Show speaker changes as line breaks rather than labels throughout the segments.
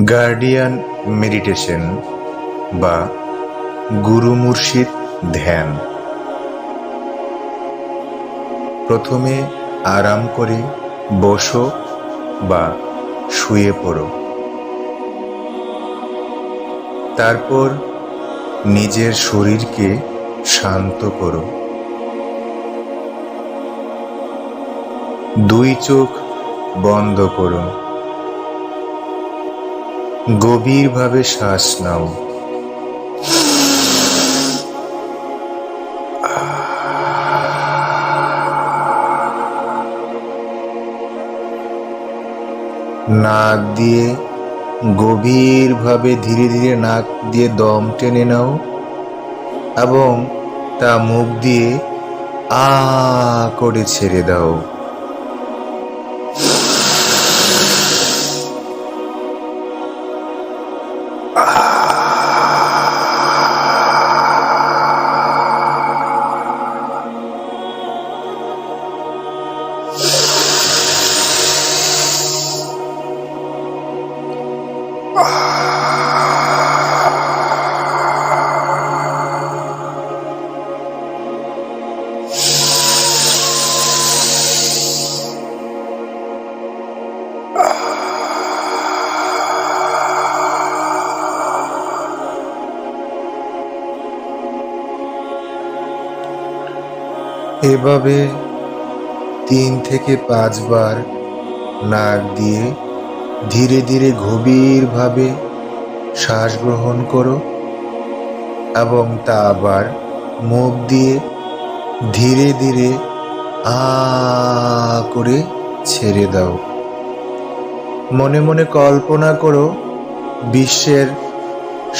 Guardian meditation বা গুরু মুর্শিদ ধ্যান। প্রথমে আরাম করে বসো বা শুয়ে পড়ো। তারপর নিজের শরীরকে শান্ত করো। দুই চোখ বন্ধ করো। গভীরভাবে শ্বাস নাও। নাক দিয়ে, গভীরভাবে ধীরে ধীরে নাক দিয়ে দম টেনে নাও এবং তা মুখ দিয়ে আ করে ছেড়ে দাও। এভাবে তিন থেকে পাঁচবার নাক দিয়ে ধীরে ধীরে গভীরভাবে শ্বাস গ্রহণ করো এবং তা আবার মুখ দিয়ে ধীরে ধীরে আ করে ছেড়ে দাও। মনে মনে কল্পনা করো বিশ্বের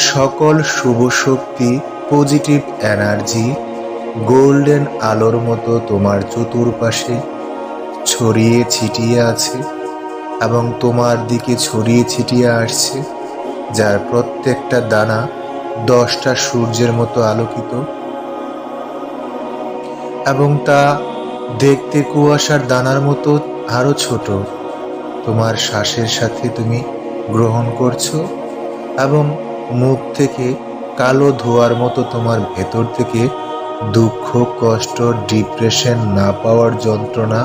সকল শুভ শক্তি পজিটিভ এনার্জি গোল্ডেন আলোর মতো তোমার চতুর্পাশে ছড়িয়ে ছিটিয়ে আছে এবং তোমার দিকে ছড়িয়ে ছিটিয়ে আসছে, যার প্রত্যেকটা দানা দশটা সূর্যের মতো আলোকিত। এবং তা দেখতে কুয়াশার দানার মতো আরও ছোট। তোমার শ্বাসের সাথে তুমি গ্রহণ করছ এবং মুখ থেকে কালো ধোয়ার মতো তোমার ভেতর থেকে দুঃখ, কষ্ট, ডিপ্রেশন না পাওয়ার যন্ত্রণা,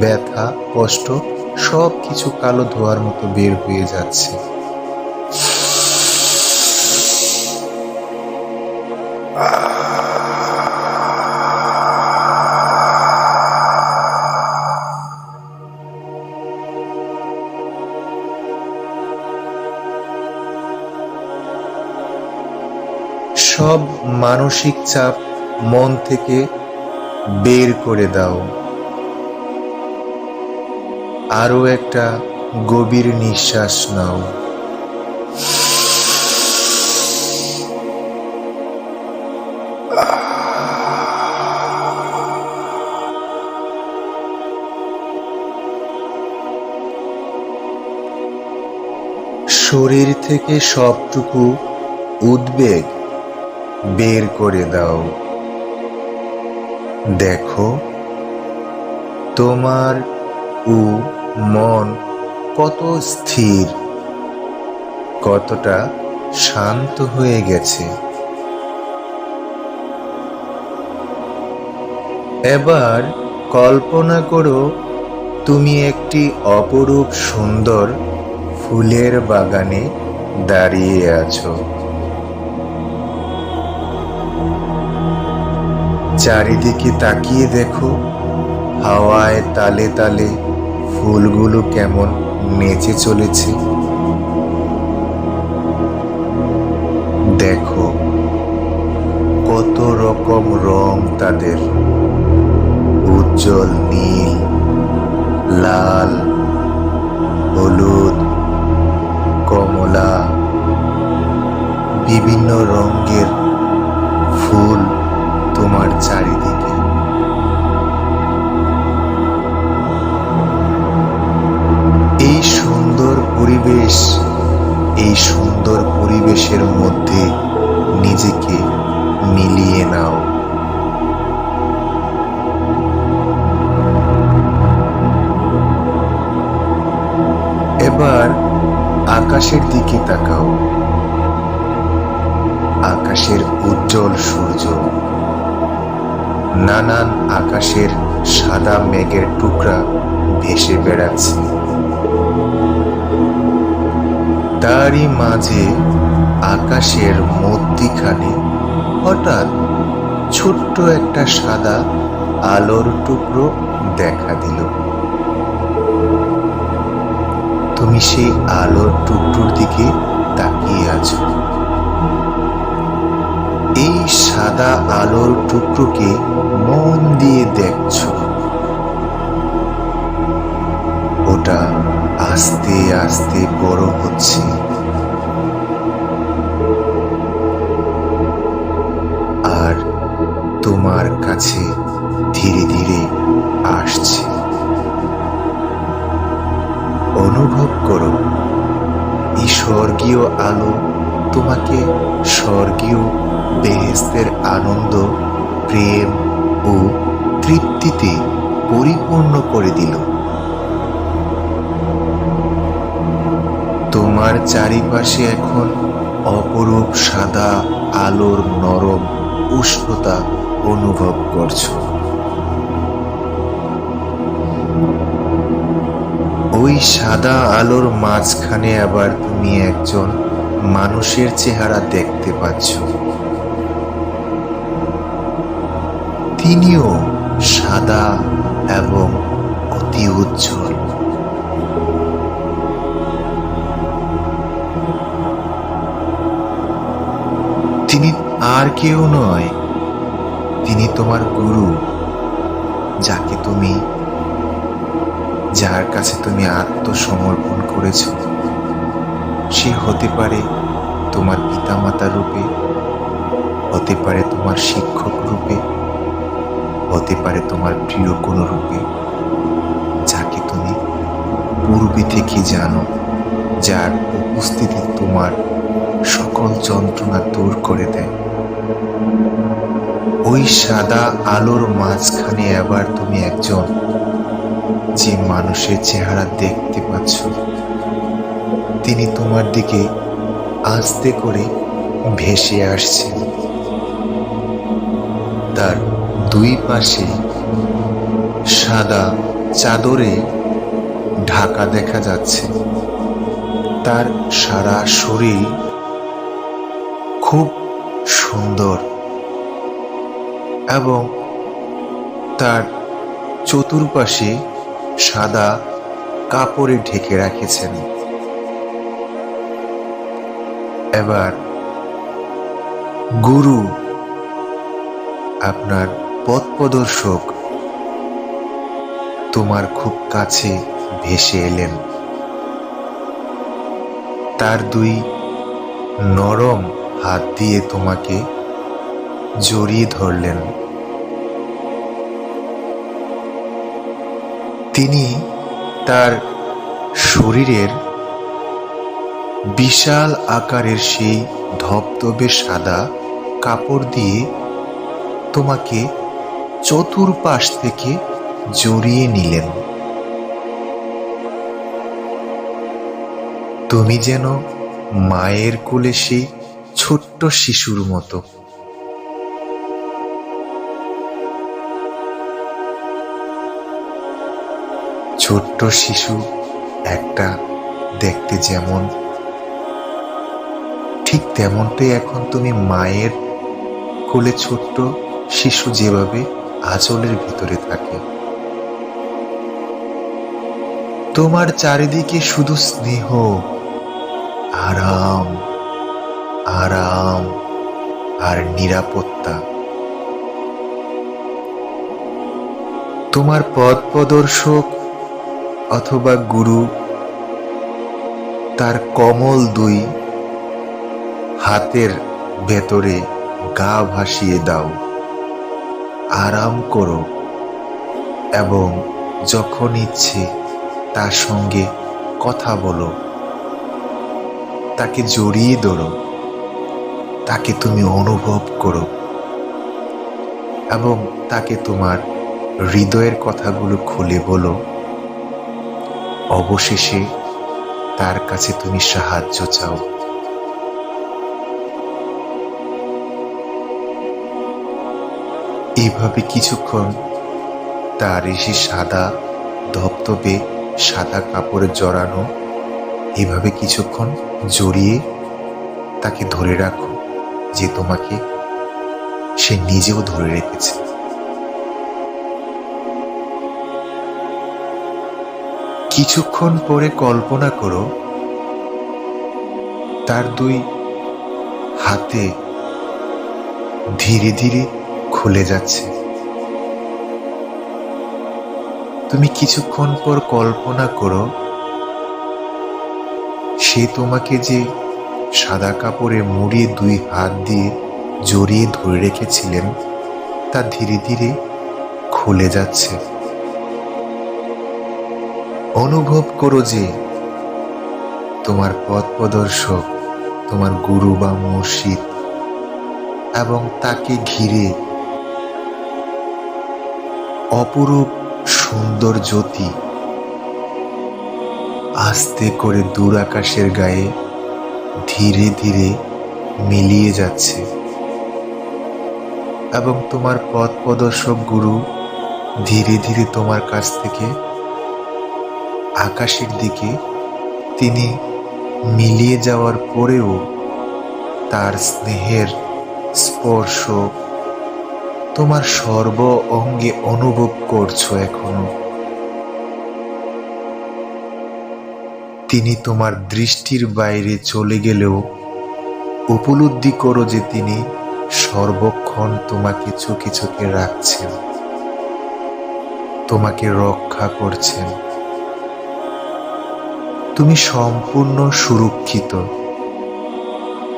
ব্যথা, কষ্ট সব কিছু কালো ধোয়ার মতো বের হয়ে যাচ্ছে। সব মানসিক চাপ মন থেকে বের করে দাও। আরও একটা গভীর নিঃশ্বাস নাও। শরীর থেকে সবটুকু উদ্বেগ বের করে দাও। দেখো, তোমার উ মন কত স্থির, কতটা শান্ত হয়ে গেছে। এবার কল্পনা করো, তুমি একটি অপরূপ সুন্দর ফুলের বাগানে দাঁড়িয়ে আছো। চারিদিকে তাকিয়ে দেখো, হাওয়ায় তালে তালে ফুলগুলো কেমন নেচে চলেছে। দেখো, কত রকম রং তাদের। উজ্জ্বল নীল, লাল, হলুদ, কমলা। বিভিন্ন রঙের ফুল চারিদিকে। এই সুন্দর পরিবেশ, এই সুন্দর পরিবেশের মধ্যে নিজেকে মিলিয়ে নাও। এবার আকাশের দিকে তাকাও। আকাশের উজ্জ্বল সূর্য নানান আকাশের সাদা মেঘের টুকরা ভেসে বেড়াচ্ছে। তারই মাঝে আকাশের মধ্যিখানে হঠাৎ ছোট্ট একটা সাদা আলোর টুকরো দেখা দিল। তুমি সেই আলোর টুকরোর দিকে তাকিয়ে সাদা আলোর টুকরোকে মন দিয়ে দেখছ। ওটা আস্তে আস্তে বড় হচ্ছে। আর তোমার কাছে ধীরে ধীরে আসছে। অনুভব করো এই স্বর্গীয় আলো তোমাকে স্বর্গীয় বেহেস্তের আনন্দ, প্রেম ও তৃপ্তিতে পরিপূর্ণ করে দিল। তোমার চারিপাশে এখন অপরূপ সাদা আলোর নরম উষ্ণতা অনুভব করছ। ওই সাদা আলোর মাঝখানে আবার তুমি একজন মানুষের চেহারা দেখতে পাচ্ছ। তিনিও সাদা এবং অতি উজ্জ্বল। তিনি আর কেউ নয়, তিনি তোমার গুরু, যাকে তুমি, যার কাছে তুমি আত্মসমর্পণ করেছ। সে হতে পারে তোমার পিতামাতা রূপে, হতে পারে তোমার শিক্ষক রূপে, হতে পারে তোমার প্রিয় কোনো রূপে। যাকে তুমি পূর্বে থেকে জানো, যার উপস্থিতি তোমার সকল যন্ত্রণা দূর করে দেয়। ওই সাদা আলোর মাঝখানে আবার তুমি একজন, যে মানুষের চেহারা দেখতে পাচ্ছ। তিনি তোমার দিকে আস্তে করে ভেসে আসছেন। তার দুই পাশে সাদা চাদরে ঢাকা দেখা যাচ্ছে। তার সারা শরীর খুব সুন্দর এবং তার চতুর্পাশে সাদা কাপড়ে ঢেকে রাখেছেন। এবার গুরু আপনার পথ প্রদর্শক তোমার খুব কাছে ভেসে এলেন। তার দুই নরম হাত দিয়ে তোমাকে জড়িয়ে ধরলেন। তিনি তার শরীরের বিশাল আকারের সেই ধবধবে সাদা কাপড় দিয়ে তোমাকে চতুর্পাশ থেকে জড়িয়ে নিলেন। তুমি যেন মায়ের কোলে সেই ছোট্ট শিশুর মতো। ছোট্ট শিশু একটা দেখতে যেমন ঠিক তেমনটাই এখন তুমি মায়ের কোলে ছোট্ট শিশু যেভাবে আঁচলের ভিতরে থাকে। তোমার চারিদিকে শুধু স্নেহ, আরাম আরাম আর নিরাপত্তা। তোমার পথ প্রদর্শক অথবা গুরু, তার কমল দুই হাতের ভেতরে গা ভাসিয়ে দাও। আরাম করো এবং যখন ইচ্ছে তার সঙ্গে কথা বলো। তাকে জড়িয়ে ধরো। তাকে তুমি অনুভব করো। এবং তাকে তোমার হৃদয়ের কথাগুলো খুলে বলো। অবশেষে তার কাছে তুমি সাহায্য চাও। এইভাবে কিছুক্ষণ তার এসে সাদা ধপধপে সাদা কাপড়ে জড়ানো, এভাবে কিছুক্ষণ জড়িয়ে তাকে ধরে রাখো যে তোমাকে সে নিজেও ধরে রেখেছে। কিছুক্ষণ পরে কল্পনা করো, তার দুই হাতে ধীরে ধীরে খুলে যাচ্ছে। তুমি কিছুক্ষণ পর কল্পনা করো, সে তোমাকে যে সাদা কাপড়ে মুড়িয়ে দুই হাত দিয়ে জড়িয়ে ধরে রেখেছিলেন, তা ধীরে ধীরে খুলে যাচ্ছে। অনুভব করো যে তোমার পথ প্রদর্শক, তোমার গুরু বা মুর্শিদ এবং তাকে ঘিরে অপরূপ সুন্দর জ্যোতি। আস্তে করে দূর আকাশের গায়ে ধীরে ধীরে মিলিয়ে যাচ্ছে। এবং তোমার পথ প্রদর্শক গুরু ধীরে ধীরে তোমার কাছ থেকে আকাশের দিকে তিনি মিলিয়ে যাওয়ার পরেও তার স্নেহের স্পর্শ তোমার সর্ব অঙ্গে অনুভব করছ এখনও। তিনি তোমার দৃষ্টির বাইরে চলে গেলেও উপলব্ধি করো যে তিনি সর্বক্ষণ তোমাকে চোখে চোখে রাখছেন, তোমাকে রক্ষা করছেন। তুমি সম্পূর্ণ সুরক্ষিত,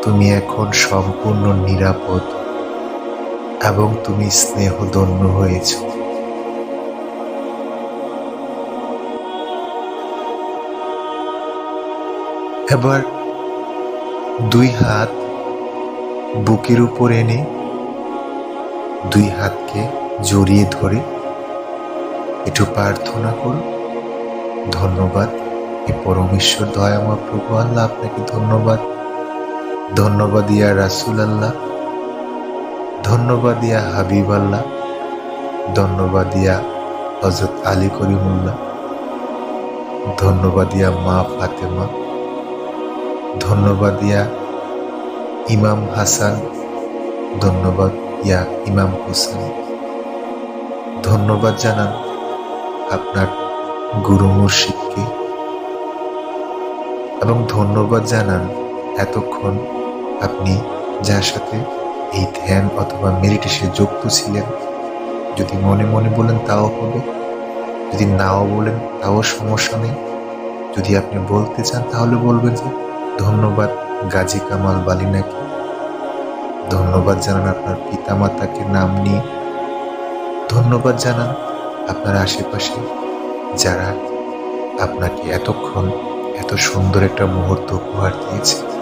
তুমি এখন সম্পূর্ণ নিরাপদ। এবং তুমি স্নেহদন্য হয়েছ। এবার দুই হাত বুকের উপর এনে, দুই হাতকে জড়িয়ে ধরে একটু প্রার্থনা করো। ধন্যবাদ এ পরমেশ্বর দয়াময় প্রভু আল্লাহ, আপনাকে ধন্যবাদ। ধন্যবাদ, ইয়া রাসুল আল্লাহ। ধন্যবাদ ইয়া হাবিব আল্লাহ ধন্যবাদ ইয়া হজরত আলী করিমুল্লাহ, ধন্যবাদ ইয়া মা ফাতেমা, ধন্যবাদ ইয়া ইমাম হাসান, ধন্যবাদ ইয়া ইমাম হোসেন। ধন্যবাদ জানান আপনার গুরু মুর্শিদকে এবং ধন্যবাদ জানান এতক্ষণ আপনি যার সাথে এই ধ্যান অথবা মেডিটেশনে যুক্ত ছিলেন। যদি মনে মনে বলেন তাও হবে। যদি নাও বলেন তাও সমস্যা নেই। যদি আপনি বলতে চান তাহলে বলবেন যে, ধন্যবাদ গাজী কামাল বালিনাকে ধন্যবাদ জানান আপনার পিতামাতাকে নাম নিয়ে। ধন্যবাদ জানান আপনার আশেপাশে যারা আপনাকে এতক্ষণ এত সুন্দর একটা মুহূর্ত উপহার দিয়েছে।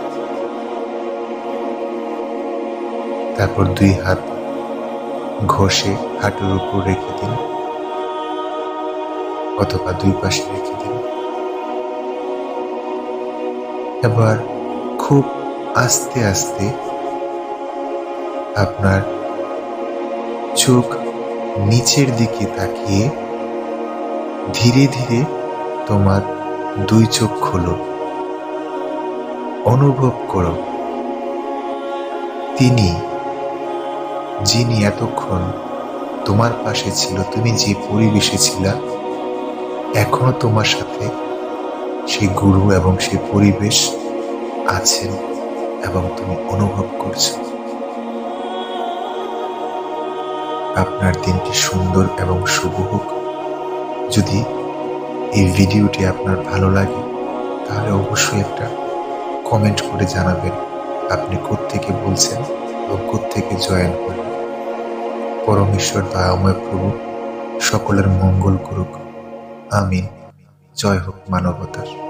তারপর দুই হাত ঘষে হাঁটুর উপর রেখে দিন, অথবা দুই পাশে রেখে দিন। এবার খুব আস্তে আস্তে আপনার চোখ নিচের দিকে তাকিয়ে ধীরে ধীরে তোমার দুই চোখ খোলো। অনুভব করো, তিনি যিনি এতক্ষণ তোমার পাশে ছিল, তুমি যে পরিবেশে ছিলা, এখনও তোমার সাথে সেই গুরু এবং সেই পরিবেশ আছেন এবং তুমি অনুভব করছ। আপনার দিনটি সুন্দর এবং শুভ হোক। যদি এই ভিডিওটি আপনার ভালো লাগে, তাহলে অবশ্যই একটা কমেন্ট করে জানাবেন, আপনি থেকে বলছেন এবং থেকে জয়েন করেন। পরমেশ্বর দয়াময় প্রভু সকলের মঙ্গল করুক। আমিন। জয় হোক মানবতার।